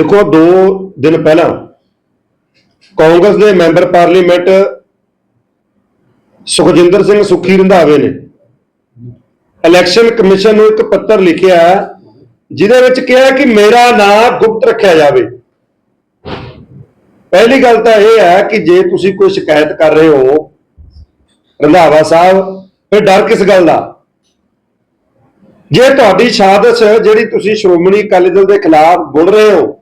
ਦੇਖੋ ਦੋ ਦਿਨ ਪਹਿਲਾਂ ਕਾਂਗਰਸ ਦੇ ਮੈਂਬਰ ਪਾਰਲੀਮੈਂਟ ਸੁਖਜਿੰਦਰ ਸਿੰਘ ਸੁਖੀ ਰੰਧਾਵੇ ਨੇ ਇਲੈਕਸ਼ਨ ਕਮਿਸ਼ਨ ਨੂੰ ਇੱਕ ਪੱਤਰ ਲਿਖਿਆ ਜਿਹਦੇ ਵਿੱਚ ਕਿਹਾ ਕਿ ਮੇਰਾ ਨਾਂ ਗੁਪਤ ਰੱਖਿਆ ਜਾਵੇ। ਪਹਿਲੀ ਗੱਲ ਤਾਂ ਇਹ ਹੈ ਕਿ ਜੇ ਤੁਸੀਂ ਕੋਈ ਸ਼ਿਕਾਇਤ ਕਰ ਰਹੇ ਹੋ, ਰੰਧਾਵਾ ਸਾਹਿਬ, ਫਿਰ ਡਰ ਕਿਸ ਗੱਲ ਦਾ? ਜੇ ਤੁਹਾਡੀ ਸਾਜ਼ਿਸ਼ ਜਿਹੜੀ ਤੁਸੀਂ ਸ਼੍ਰੋਮਣੀ ਅਕਾਲੀ ਦਲ ਦੇ ਖਿਲਾਫ ਬੁੜ ਰਹੇ ਹੋ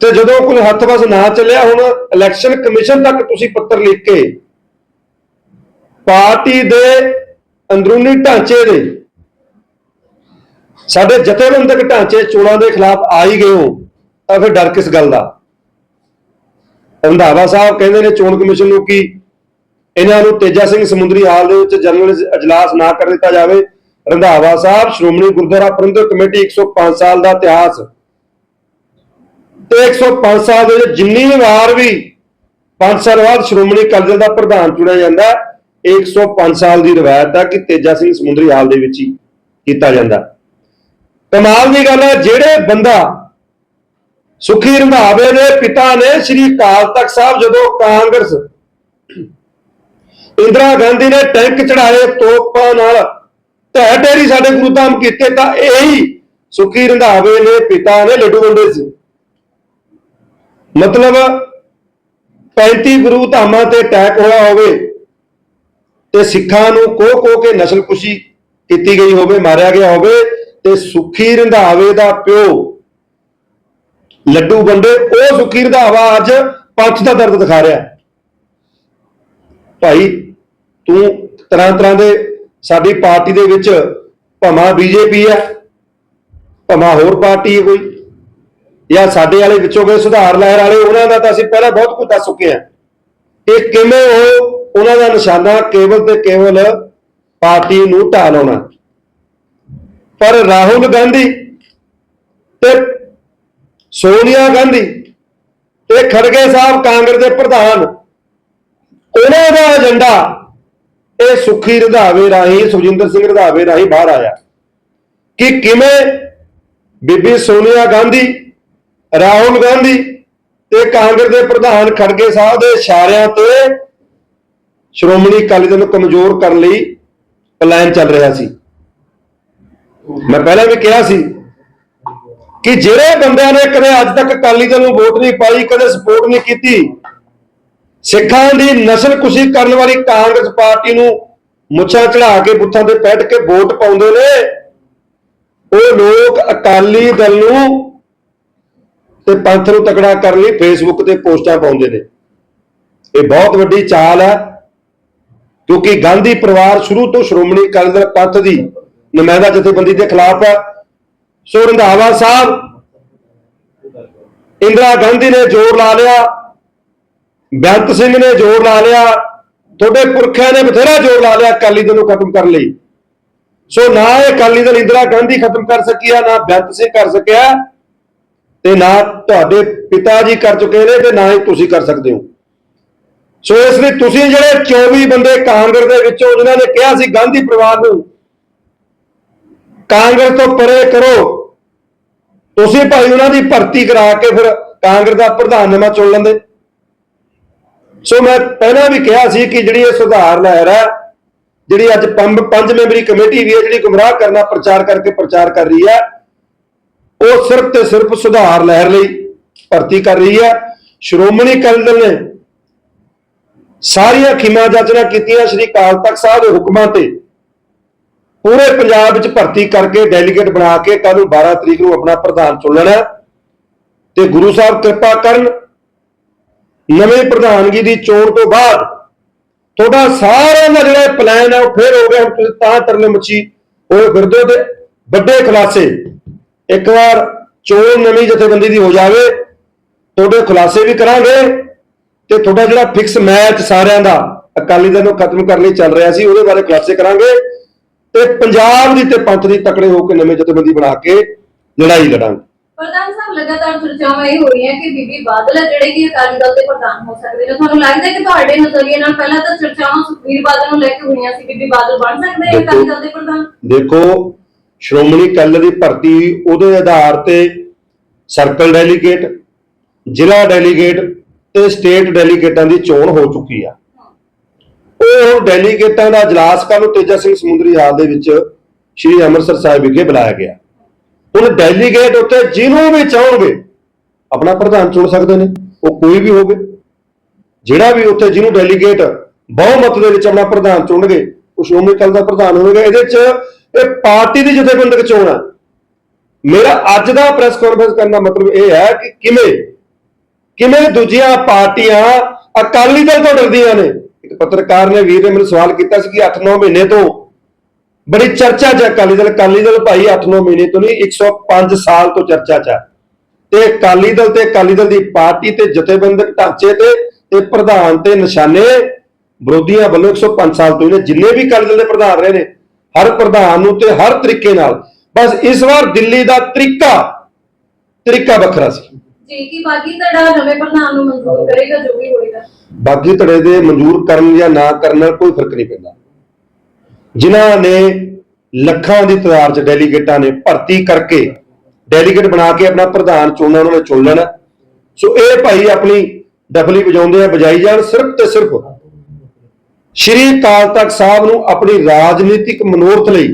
ਤੇ ਜਦੋਂ ਕੋਈ ਹੱਥ ਵਸ ਨਾ ਚੱਲਿਆ ਹੁਣ ਇਲੈਕਸ਼ਨ ਕਮਿਸ਼ਨ ਤੱਕ ਤੁਸੀਂ ਪੱਤਰ ਲਿਖ ਕੇ ਪਾਰਟੀ ਦੇ ਅੰਦਰੂਨੀ ਢਾਂਚੇ ਦੇ ਸਾਡੇ ਜਥੇਬੰਦਕ ਢਾਂਚੇ ਚੋਣਾਂ ਦੇ ਖਿਲਾਫ ਆ ਹੀ ਗਏ ਹੋ, ਤਾਂ ਫਿਰ ਡਰ ਕਿਸ ਗੱਲ ਦਾ? ਰੰਧਾਵਾ ਸਾਹਿਬ ਕਹਿੰਦੇ ਨੇ ਚੋਣ ਕਮਿਸ਼ਨ ਨੂੰ ਕਿ ਇਹਨਾਂ ਨੂੰ ਤੇਜਾ ਸਿੰਘ ਸਮੁੰਦਰੀ ਹਾਲ ਦੇ ਵਿੱਚ ਜਨਰਲ ਅਜਲਾਸ ਨਾ ਕਰ ਦਿੱਤਾ ਜਾਵੇ। ਰੰਧਾਵਾ ਸਾਹਿਬ, ਸ਼੍ਰੋਮਣੀ ਗੁਰਦੁਆਰਾ ਪ੍ਰਬੰਧਕ ਕਮੇਟੀ 105 ਸਾਲ ਦਾ ਇਤਿਹਾਸ ਤੇ 105 ਸਾਲ ਦੇ ਵਿੱਚ ਜਿੰਨੀ ਵਾਰ ਵੀ 5 ਸਾਲ ਬਾਅਦ ਸ਼੍ਰੋਮਣੀ ਅਕਾਲੀ ਦਲ ਦਾ ਪ੍ਰਧਾਨ ਚੁਣਿਆ ਜਾਂਦਾ ਹੈ, ਇਹ 105 ਸਾਲ ਦੀ ਰਵਾਇਤ ਹੈ ਕਿ ਤੇਜਾ ਸਿੰਘ ਸਮੁੰਦਰੀ ਹਾਲ ਦੇ ਵਿੱਚ ਹੀ ਕੀਤਾ ਜਾਂਦਾ। ਕਮਾਲ ਦੀ ਗੱਲ ਹੈ ਜਿਹੜੇ ਬੰਦਾ ਸੁਖੀ ਰੰਧਾਵੇ ਦੇ ਪਿਤਾ ਨੇ ਸ੍ਰੀ ਅਕਾਲ ਤਖਤ ਸਾਹਿਬ ਜਦੋਂ ਕਾਂਗਰਸ ਇੰਦਰਾ ਗਾਂਧੀ ਨੇ ਟੈਂਕ ਚੜਾਏ ਤੋਪਾਂ ਨਾਲ ਢਹਿ ਢੇਰੀ ਸਾਡੇ ਗੁਰੂ ਧਾਮ ਕੀਤੇ ਤਾਂ ਇਹੀ ਸੁਖੀ ਰੰਧਾਵੇ ਦੇ ਪਿਤਾ ਨੇ ਲੱਡੂ ਵੰਡੇ ਸੀ। ਮਤਲਬ 35 ਗੁਰੂ ਧਾਮਾਂ ਤੇ ਅਟੈਕ ਹੋਇਆ ਹੋਵੇ ਤੇ ਸਿੱਖਾਂ ਨੂੰ ਕੋਹ ਕੋਹ ਕੇ ਨਸਲਕੁਸ਼ੀ ਕੀਤੀ ਗਈ ਹੋਵੇ, ਮਾਰਿਆ ਗਿਆ ਹੋਵੇ ਤੇ ਸੁਖੀ ਰੰਧਾਵੇ ਦਾ ਪਿਓ ਲੱਡੂ ਵੰਡੇ, ਉਹ ਸੁਖੀ ਰੰਧਾਵਾ ਅੱਜ ਪੰਥ ਦਾ ਦਰਦ ਦਿਖਾ ਰਿਹਾ। ਭਾਈ, ਤੂੰ ਤਰ੍ਹਾਂ ਤਰ੍ਹਾਂ ਦੇ ਸਾਡੀ ਪਾਰਟੀ ਦੇ ਵਿੱਚ ਭਮਾ ਬੀਜੇਪੀ ਹੈ ਭਮਾ ਹੋਰ ਪਾਰਟੀ ਹੈ ਕੋਈ? ਜਾਂ ਸਾਡੇ ਵਾਲੇ ਵਿੱਚੋਂ ਗਏ ਸੁਧਾਰ ਲਹਿਰ ਵਾਲੇ, ਉਹਨਾਂ ਦਾ ਤਾਂ ਅਸੀਂ ਪਹਿਲਾਂ ਬਹੁਤ ਕੁਝ ਦੱਸ ਚੁੱਕੇ ਹਾਂ ਕਿ ਕਿਵੇਂ ਉਹ ਉਹਨਾਂ ਦਾ ਨਿਸ਼ਾਨਾ ਕੇਵਲ ਤੇ ਕੇਵਲ ਪਾਰਟੀ ਨੂੰ ਢਾਹ ਲਾਉਣਾ। ਪਰ ਰਾਹੁਲ ਗਾਂਧੀ ਤੇ ਸੋਨੀਆ ਗਾਂਧੀ ਤੇ ਖੜਗੇ ਸਾਹਿਬ ਕਾਂਗਰਸ ਦੇ ਪ੍ਰਧਾਨ, ਉਹਨਾਂ ਦਾ ਏਜੰਡਾ ਇਹ ਸੁਖੀ ਰਧਾਵੇ ਰਾਹੀਂ, ਸੁਖਜਿੰਦਰ ਸਿੰਘ ਰਧਾਵੇ ਰਾਹੀਂ ਬਾਹਰ ਆਇਆ ਕਿ ਕਿਵੇਂ ਬੀਬੀ ਸੋਨੀਆ ਗਾਂਧੀ ਰਾਹੁਲ ਗਾਂਧੀ ਤੇ ਕਾਂਗਰਸ ਦੇ ਪ੍ਰਧਾਨ ਖੜਗੇ ਸਾਹਿਬ ਦੇ ਇਸ਼ਾਰਿਆਂ ਤੇ ਸ਼੍ਰੋਮਣੀ ਅਕਾਲੀ ਦਲ ਨੂੰ ਕਮਜ਼ੋਰ ਕਰਨ ਲਈ ਪਲਾਨ ਚੱਲ ਰਿਹਾ ਸੀ। ਮੈਂ ਪਹਿਲਾਂ ਵੀ ਕਿਹਾ ਸੀ ਕਿ ਜਿਹੜੇ ਬੰਦਿਆਂ ਨੇ ਕਦੇ ਅੱਜ ਤੱਕ ਅਕਾਲੀ ਦਲ ਨੂੰ ਵੋਟ ਨਹੀਂ ਪਾਈ, ਕਦੇ ਸਪੋਰਟ ਨਹੀਂ ਕੀਤੀ, ਸਿੱਖਾਂ ਦੀ ਨਸਲ ਨਸਲਕੁਸ਼ੀ ਕਰਨ ਵਾਲੀ ਕਾਂਗਰਸ ਪਾਰਟੀ ਨੂੰ ਮੁੱਛਾਂ ਚੜਾ ਕੇ ਬੁੱਥਾਂ ਤੇ ਬੈਠ ਕੇ ਵੋਟ ਪਾਉਂਦੇ ਨੇ, ਉਹ ਲੋਕ ਅਕਾਲੀ ਦਲ ਨੂੰ ਤੇ ਪੰਥ ਨੂੰ ਤਕੜਾ ਕਰਨ ਲਈ ਫੇਸਬੁੱਕ ਤੇ ਪੋਸਟਾਂ ਪਾਉਂਦੇ ਨੇ। ਇਹ ਬਹੁਤ ਵੱਡੀ ਚਾਲ ਹੈ, ਕਿਉਂਕਿ ਗਾਂਧੀ ਪਰਿਵਾਰ ਸ਼ੁਰੂ ਤੋਂ ਸ਼੍ਰੋਮਣੀ ਅਕਾਲੀ ਦਲ ਪੰਥ ਦੀ ਨੁਮਾਇੰਦਾ ਜਥੇਬੰਦੀ ਦੇ ਖਿਲਾਫ ਹੈ। ਸੋ ਰੰਧਾਵਾ ਸਾਹਿਬ, ਇੰਦਰਾ ਗਾਂਧੀ ਨੇ ਜ਼ੋਰ ਲਾ ਲਿਆ, ਬੇਅੰਤ ਸਿੰਘ ਨੇ ਜ਼ੋਰ ਲਾ ਲਿਆ, ਤੁਹਾਡੇ ਪੁਰਖਿਆਂ ਨੇ ਬਥੇਰਾ ਜ਼ੋਰ ਲਾ ਲਿਆ ਅਕਾਲੀ ਦਲ ਨੂੰ ਖਤਮ ਕਰਨ ਲਈ। ਸੋ ਨਾ ਇਹ ਅਕਾਲੀ ਦਲ ਇੰਦਰਾ ਗਾਂਧੀ ਖਤਮ ਕਰ ਸਕਿਆ, ਨਾ ਬੇਅੰਤ ਸਿੰਘ ਕਰ ਸਕਿਆ। ਤੇ ਨਾ ਤੁਹਾਡੇ ਪਿਤਾ ਜੀ ਕਰ ਚੁੱਕੇ ਨੇ ਤੇ ਨਾ ਹੀ ਤੁਸੀਂ ਕਰ ਸਕਦੇ ਹੋ। ਸੋ ਇਸ ਲਈ ਤੁਸੀਂ ਜਿਹੜੇ 24 ਬੰਦੇ ਕਾਂਗਰਸ ਦੇ ਵਿੱਚੋਂ ਜਿਨ੍ਹਾਂ ਨੇ ਕਿਹਾ ਸੀ ਗਾਂਧੀ ਪਰਿਵਾਰ ਨੂੰ, ਕਾਂਗਰਸ ਤੋਂ ਪਰੇ ਕਰੋ। ਤੁਸੀਂ ਭਾਈ ਉਹਨਾਂ ਦੀ ਭਰਤੀ ਕਰਾ ਕੇ ਫਿਰ ਕਾਂਗਰਸ ਦਾ ਪ੍ਰਧਾਨ ਨਵਾਂ ਚੁਣ ਲੈਂਦੇ। ਸੋ ਮੈਂ ਪਹਿਲਾਂ ਵੀ ਕਿਹਾ ਸੀ ਕਿ ਜਿਹੜੀ ਇਹ ਸੁਧਾਰ ਲਹਿਰ ਹੈ, ਜਿਹੜੀ ਅੱਜ ਪੰਜ ਪੰਜ ਮੈਂਬਰੀ ਕਮੇਟੀ ਵੀ ਹੈ, ਜਿਹੜੀ ਗੁੰਮਰਾਹ ਕਰਨਾ ਪ੍ਰਚਾਰ ਕਰਕੇ ਪ੍ਰਚਾਰ ਕਰ ਰਹੀ ਹੈ ਉਹ ਸਿਰਫ ਤੇ ਸਿਰਫ ਸੁਧਾਰ ਲਹਿਰ ਲਈ ਭਰਤੀ ਕਰ ਰਹੀ ਹੈ। ਸ਼੍ਰੋਮਣੀ ਅਕਾਲੀ ਦਲ ਨੇ ਸਾਰੀਆਂ ਖਿਮਾ ਜਾਚਨਾ ਕੀਤੀਆਂ। ਸ਼੍ਰੀ ਅਕਾਲ ਤਖਤ ਸਾਹਿਬ ਦੇ ਹੁਕਮਾਂ ਤੇ ਪੂਰੇ ਪੰਜਾਬ ਵਿੱਚ ਭਰਤੀ ਕਰਕੇ ਡੈਲੀਗੇਟ ਬਣਾ ਕੇ ਕੱਲ ਨੂੰ 12 ਤਰੀਕ ਨੂੰ ਆਪਣਾ ਪ੍ਰਧਾਨ ਚੁਣਨਾ ਤੇ ਗੁਰੂ ਸਾਹਿਬ ਕਿਰਪਾ ਕਰਨ ਨਵੇਂ ਪ੍ਰਧਾਨਗੀ ਦੀ ਚੋਣ ਤੋਂ ਬਾਅਦ ਤੁਹਾਡਾ ਸਾਰਿਆਂ ਦਾ ਜਿਹੜਾ ਪਲਾਨ ਹੈ, ਉਹ ਫੇਰ ਹੋ ਗਿਆ। ਹੁਣ ਤੁਸੀਂ ਤਾਂ ਤਰਲੇ ਮੱਛੀ ਹੋਏ ਫਿਰਦੇ ਹੋ ਤੇ ਵੱਡੇ ਖੁਲਾਸੇ ਇੱਕ ਵਾਰ ਚੋਣ ਨਵੀਂ ਜਥੇਬੰਦੀ ਦੀ ਹੋ ਜਾਵੇ ਤੁਹਾਡੇ ਖੁਲਾਸੇ ਵੀ ਕਰਾਂਗੇ ਤੇ ਤੁਹਾਡਾ ਜਿਹੜਾ ਫਿਕਸ ਮੈਚ ਸਾਰਿਆਂ ਦਾ ਅਕਾਲੀ ਦਲ ਨੂੰ ਖਤਮ ਕਰਨ ਲਈ ਚੱਲ ਰਿਹਾ ਸੀ ਉਹਦੇ ਬਾਰੇ ਖੁਲਾਸੇ ਕਰਾਂਗੇ ਤੇ ਪੰਜਾਬ ਦੀ ਤੇ ਪੰਥ ਦੀ ਤਕੜੇ ਹੋ ਕੇ ਨਵੇਂ ਜਥੇਬੰਦੀ ਬਣਾ ਕੇ ਲੜਾਈ ਲੜਾਂਗੇ। ਪ੍ਰਧਾਨ ਸਾਹਿਬ ਲਗਾਤਾਰ ਚਰਚਾਵਾਂ ਇਹ ਹੋ ਰਹੀਆਂ ਕਿ ਬੀਬੀ ਬਾਦਲ ਜਿਹੜੇ ਕਿ ਅਕਾਲੀ ਦਲ ਦੇ ਪ੍ਰਧਾਨ ਹੋ ਸਕਦੇ ਨੇ ਤੁਹਾਨੂੰ ਲੱਗਦਾ ਕਿ ਤੁਹਾਡੇ ਨਜ਼ਰੀਏ ਨਾਲ ਪਹਿਲਾਂ ਤਾਂ ਚਰਚਾਵਾਂ ਸੁਖਬੀਰ ਬਾਦਲ ਨੂੰ ਲੈ ਕੇ ਹੋਈਆਂ ਸੀ ਬੀਬੀ ਬਾਦਲ ਬਣ ਸਕਦੇ ਨੇ ਅਕਾਲੀ ਦਲ ਦੇ ਪ੍ਰਧਾਨ? ਦੇਖੋ ਸ਼੍ਰੋਮਣੀ ਅਕਾਲੀ ਦੀ ਭਰਤੀ ਉਹਦੇ ਆਧਾਰ ਤੇ ਸਰਕਲ ਡੈਲੀਗੇਟ ਜ਼ਿਲ੍ਹਾ ਡੈਲੀਗੇਟ ਤੇ ਸਟੇਟ ਡੈਲੀਗੇਟਾਂ ਦੀ ਚੋਣ ਹੋ ਚੁੱਕੀ ਆ। ਉਹ ਡੈਲੀਗੇਟਾਂ ਦਾ ਇਜਲਾਸ ਕੱਲ ਨੂੰ ਤੇਜਾ ਸਿੰਘ ਸਮੁੰਦਰੀ ਹਾਲ ਦੇ ਵਿੱਚ ਸ਼੍ਰੀ ਅੰਮ੍ਰਿਤਸਰ ਸਾਹਿਬ ਵਿਖੇ ਬੁਲਾਇਆ ਗਿਆ। ਹੁਣ ਡੈਲੀਗੇਟ ਉੱਤੇ ਜਿਹਨੂੰ ਵੀ ਚਾਹੋਗੇ, ਆਪਣਾ ਪ੍ਰਧਾਨ ਚੁਣ ਸਕਦੇ ਨੇ, ਉਹ ਕੋਈ ਵੀ ਹੋਵੇ। ਜਿਹੜਾ ਵੀ ਉੱਥੇ ਜਿਹਨੂੰ ਡੈਲੀਗੇਟ ਬਹੁਮਤ ਦੇ ਵਿੱਚ ਆਪਣਾ ਪ੍ਰਧਾਨ ਚੁਣਗੇ ਉਹ ਸ਼੍ਰੋਮਣੀ ਅਕਾਲੀ ਦਾ ਪ੍ਰਧਾਨ ਹੋਵੇਗਾ ਇਹਦੇ 'ਚ ਇਹ ਪਾਰਟੀ ਦੀ ਜਥੇਬੰਦਕ ਚੋਣ ਆ। ਮੇਰਾ ਅੱਜ ਦਾ ਪ੍ਰੈਸ ਕਾਨਫਰੰਸ ਕਰਨ ਦਾ ਮਤਲਬ ਇਹ ਹੈ ਕਿ ਕਿਵੇਂ ਕਿਵੇਂ ਦੂਜੀਆਂ ਪਾਰਟੀਆਂ ਅਕਾਲੀ ਦਲ ਤੋਂ ਡਰਦੀਆਂ ਨੇ। ਇੱਕ ਪੱਤਰਕਾਰ ਨੇ ਵੀਰ ਨੇ ਮੈਨੂੰ ਸਵਾਲ ਕੀਤਾ ਸੀ ਕਿ 8-9 ਮਹੀਨੇ ਤੋਂ ਬੜੀ ਚਰਚਾ 'ਚ ਅਕਾਲੀ ਦਲ ਅਕਾਲੀ ਦਲ ਭਾਈ 8-9 ਮਹੀਨੇ ਤੋਂ ਨਹੀਂ 105 ਸਾਲ ਤੋਂ ਚਰਚਾ 'ਚ ਹੈ ਤੇ ਅਕਾਲੀ ਦਲ ਤੇ ਅਕਾਲੀ ਦਲ ਦੀ ਪਾਰਟੀ ਤੇ ਜਥੇਬੰਦਕ ਢਾਂਚੇ ਤੇ ਤੇ ਪ੍ਰਧਾਨ ਤੇ ਨਿਸ਼ਾਨੇ ਵਿਰੋਧੀਆਂ ਵੱਲੋਂ 105 ਸਾਲ ਤੋਂ ਹੀ ਨੇ। ਜਿੰਨੇ ਵੀ ਅਕਾਲੀ ਦਲ ਦੇ ਪ੍ਰਧਾਨ ਰਹੇ ਨੇ ਹਰ ਪ੍ਰਧਾਨ ਨੂੰ ਤੇ ਹਰ ਤਰੀਕੇ ਨਾਲ। ਬਸ ਇਸ ਵਾਰ ਦਿੱਲੀ ਦਾ ਤਰੀਕਾ ਤਰੀਕਾ ਵੱਖਰਾ ਸੀ। ਜੀ ਕੀ ਬਾਕੀ ਧੜਾ ਨਵੇਂ ਪ੍ਰਧਾਨ ਨੂੰ ਮਨਜ਼ੂਰ ਕਰੇਗਾ ਜੋ ਵੀ ਹੋਏਗਾ? ਬਾਗੀ ਧੜੇ ਦੇ ਮਨਜ਼ੂਰ ਕਰਨ ਜਾਂ ਨਾ ਕਰਨ ਨਾਲ ਕੋਈ ਫ਼ਰਕ ਨਹੀਂ ਪੈਂਦਾ। ਜਿਨ੍ਹਾਂ ਨੇ ਲੱਖਾਂ ਦੀ ਤਾਦਾਦ ਚ ਡੈਲੀਗੇਟਾਂ ਨੇ ਭਰਤੀ ਕਰਕੇ ਡੈਲੀਗੇਟ ਬਣਾ ਕੇ ਆਪਣਾ ਪ੍ਰਧਾਨ ਚੁਣਨਾ ਉਹਨਾਂ ਨੇ ਚੁਣ ਲੈਣਾ ਸੋ ਇਹ ਭਾਈ ਆਪਣੀ ਡਫਲੀ ਵਜਾਉਂਦੇ ਆ ਵਜਾਈ ਜਾਣ ਸਿਰਫ ਤੇ ਸਿਰਫ ਸ਼੍ਰੀ ਅਕਾਲ ਤਖਤ ਸਾਹਿਬ ਨੂੰ ਆਪਣੀ ਰਾਜਨੀਤਿਕ ਮਨੋਰਥ ਲਈ,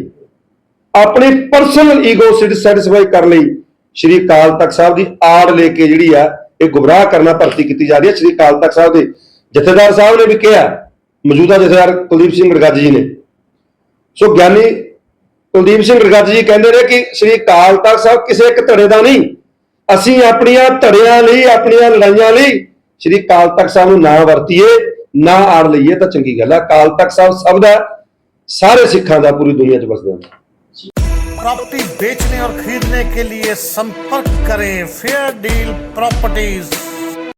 ਆਪਣੀ ਪਰਸਨਲ ਈਗੋ ਸੈਟੀਸਫਾਈ ਕਰਨ ਲਈ ਸ਼੍ਰੀ ਅਕਾਲ ਤਖਤ ਸਾਹਿਬ ਦੀ ਆੜ ਲੈ ਕੇ ਜਿਹੜੀ ਆ, ਇਹ ਗੁੰਮਰਾਹ ਕਰਨਾ ਭਰਤੀ ਕੀਤੀ ਜਾ ਰਹੀ ਹੈ। ਸ਼੍ਰੀ ਅਕਾਲ ਤਖਤ ਸਾਹਿਬ ਦੇ ਜਥੇਦਾਰ ਸਾਹਿਬ ਨੇ ਵੀ ਕਿਹਾ, ਮੌਜੂਦਾ ਜਥੇਦਾਰ ਕੁਲਦੀਪ ਸਿੰਘ ਗੜਗੱਜ ਜੀ ਨੇ। ਸੋ ਗਿਆਨੀ ਕੁਲਦੀਪ ਸਿੰਘ ਗੜਗੱਜ ਜੀ ਕਹਿੰਦੇ ਨੇ ਕਿ ਸ਼੍ਰੀ ਅਕਾਲ ਤਖਤ ਸਾਹਿਬ ਕਿਸੇ ਇੱਕ ਧੜੇ ਦਾ ਨਹੀਂ, ਅਸੀਂ ਆਪਣੀਆਂ ਧੜਿਆਂ ਲਈ, ਆਪਣੀਆਂ ਲੜਾਈਆਂ ਲਈ ਸ਼੍ਰੀ ਅਕਾਲ ਤਖਤ ਸਾਹਿਬ ਨੂੰ ਨਾ ਵਰਤੀਏ। ਨਾ ਆੜ ਲਈਏ ਤਾਂ ਚੰਗੀ ਗੱਲ ਹੈ ਅਕਾਲ ਤਖਤ ਸਾਹਿਬ ਸਭ ਦਾ ਸਾਰੇ ਸਿੱਖਾਂ ਦਾ ਪੂਰੀ ਦੁਨੀਆ 'ਚ ਵਸਦੇ ਹਨ प्रॉपर्टी बेचने और खरीदने के लिए संपर्क करें फेयर डील प्रॉपर्टीज